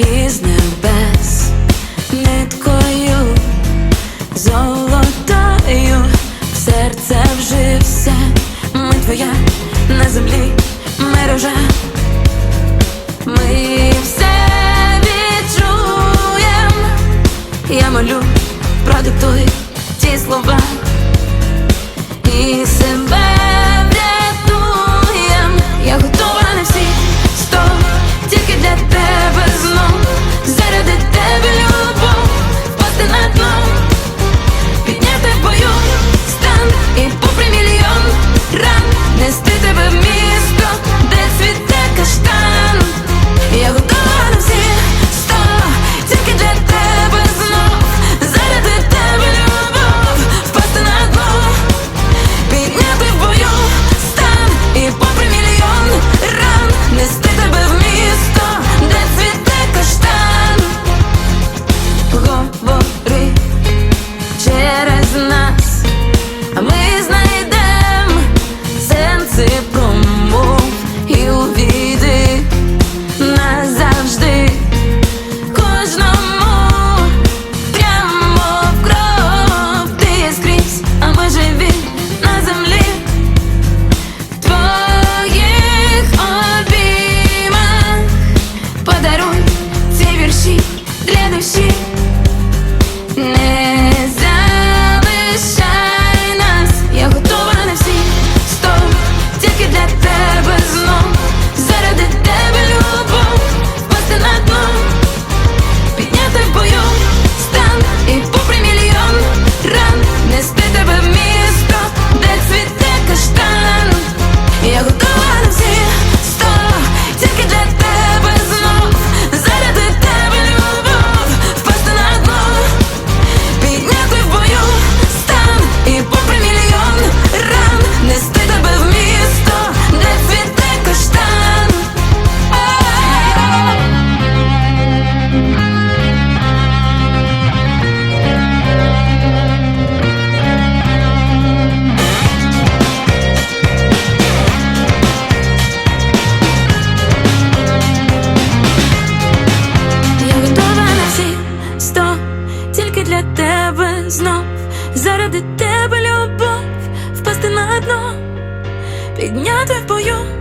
із небес. Ниткою золотою в серце вжився, ми твоя на землі мережа, ми все відчуєм, я молю, продиктуй ті слова. І себе. заради тебе любов, впасти на дно, підняти в бою.